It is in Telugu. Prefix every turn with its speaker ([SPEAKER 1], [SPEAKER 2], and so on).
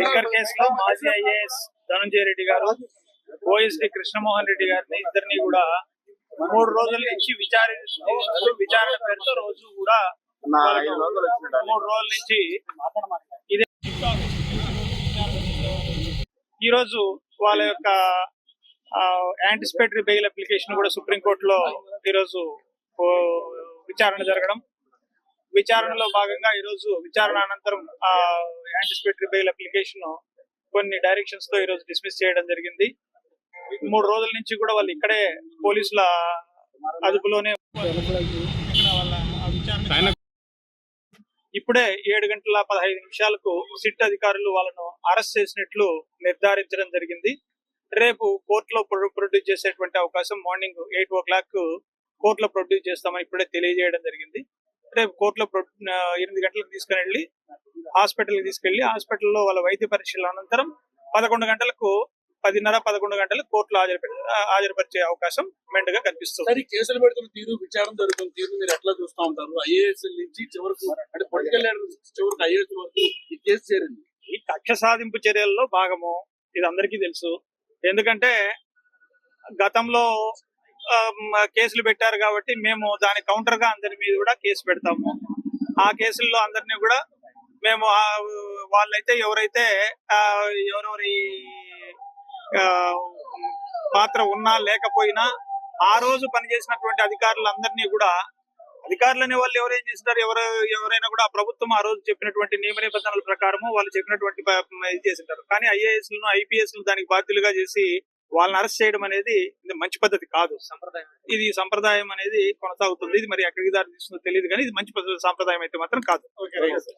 [SPEAKER 1] లిక్కర్ కేసులో మాజీ ఐఏఎస్ ధనంజయ రెడ్డి గారు ఓఎస్డి కృష్ణమోహన్ రెడ్డి గారిని ఇద్దరిని కూడా మూడు రోజుల నుంచి విచారిస్తున్నారు విచారణ పేరుతో రోజు కూడా మూడు రోజుల నుంచి ఇదే ఈ రోజు వాళ్ళ యొక్క యాంటిసిపేటరీ బెయిల్ అప్లికేషన్ కూడా సుప్రీంకోర్టులో ఈరోజు విచారణ జరగడం విచారణలో భాగంగా ఈరోజు విచారణ అనంతరం ఆ యాంటిసిపేటరీ బెయిల్ అప్లికేషన్ కొన్ని డైరెక్షన్స్తో ఈరోజు డిస్మిస్ చేయడం జరిగింది. మూడు రోజుల నుంచి కూడా వాళ్ళు ఇక్కడే పోలీసుల అదుపులోనే వాళ్ళ ఇప్పుడే ఏడు గంటల పదహైదు నిమిషాలకు సిట్ అధికారులు వాళ్ళను అరెస్ట్ చేసినట్లు నిర్ధారించడం జరిగింది. రేపు కోర్టులో ప్రొ- ప్రొడ్యూస్ చేసేటువంటి అవకాశం మార్నింగ్ ఎయిట్ ఓ క్లాక్ కోర్టులో ప్రొడ్యూస్ చేస్తామని ఇప్పుడే తెలియజేయడం జరిగింది రేపు కోర్టులో ప్రొ- ఆ, ఎనిమిది గంటలకు తీసుకుని వెళ్ళి హాస్పిటల్కి తీసుకెళ్ళి హాస్పిటల్లో వాళ్ళ వైద్య పరీక్షల అనంతరం పదకొండు గంటలకు పదిన్నర పదకొండు గంటలకు కోర్టులో హాజరు హాజరుపరిచే అవకాశం మెండుగా కనిపిస్తుంది.
[SPEAKER 2] కేసులు పెడుతున్న తీరు విచారణ జరుగుతున్న తీరు మీరు ఎట్లా చూస్తా ఉంటారు? ఐఏఎస్ నుంచి చివరకు అంటే పొలిటికల్ చివరకు ఐఏఎస్ వరకు ఈ కేసు చేరింది.
[SPEAKER 1] ఈ కక్ష సాధింపు చర్యల్లో భాగము ఇది అందరికీ తెలుసు. ఎందుకంటే గతంలో కేసులు పెట్టారు కాబట్టి మేము దాని కౌంటర్గా అందరి మీద కూడా కేసు పెడతాము. ఆ కేసుల్లో అందరినీ కూడా మేము వాళ్ళైతే ఎవరైతే ఆ, ఎవరెవరి ఆ, పాత్ర ఉన్నా లేకపోయినా ఆ రోజు పనిచేసినటువంటి అధికారులందరినీ కూడా అధికారులు అనే వాళ్ళు ఎవరేం చేస్తారు ఎవరు ఎవరైనా కూడా ఆ ప్రభుత్వం ఆ రోజు చెప్పినటువంటి నియమ నిబంధనల ప్రకారము వాళ్ళు చెప్పినటువంటి ఇది చేసింటారు. కానీ ఐఏఎస్లను ఐపీఎస్ దానికి బాధ్యులుగా చేసి వాళ్ళని అరెస్ట్ చేయడం అనేది ఇది మంచి పద్ధతి కాదు. సంప్రదాయం ఇది సంప్రదాయం అనేది కొనసాగుతుంది. ఇది మరి ఎక్కడికి దారి తీస్తుందో తెలియదు కానీ ఇది మంచి పద్ధతి సంప్రదాయం అయితే మాత్రం కాదు.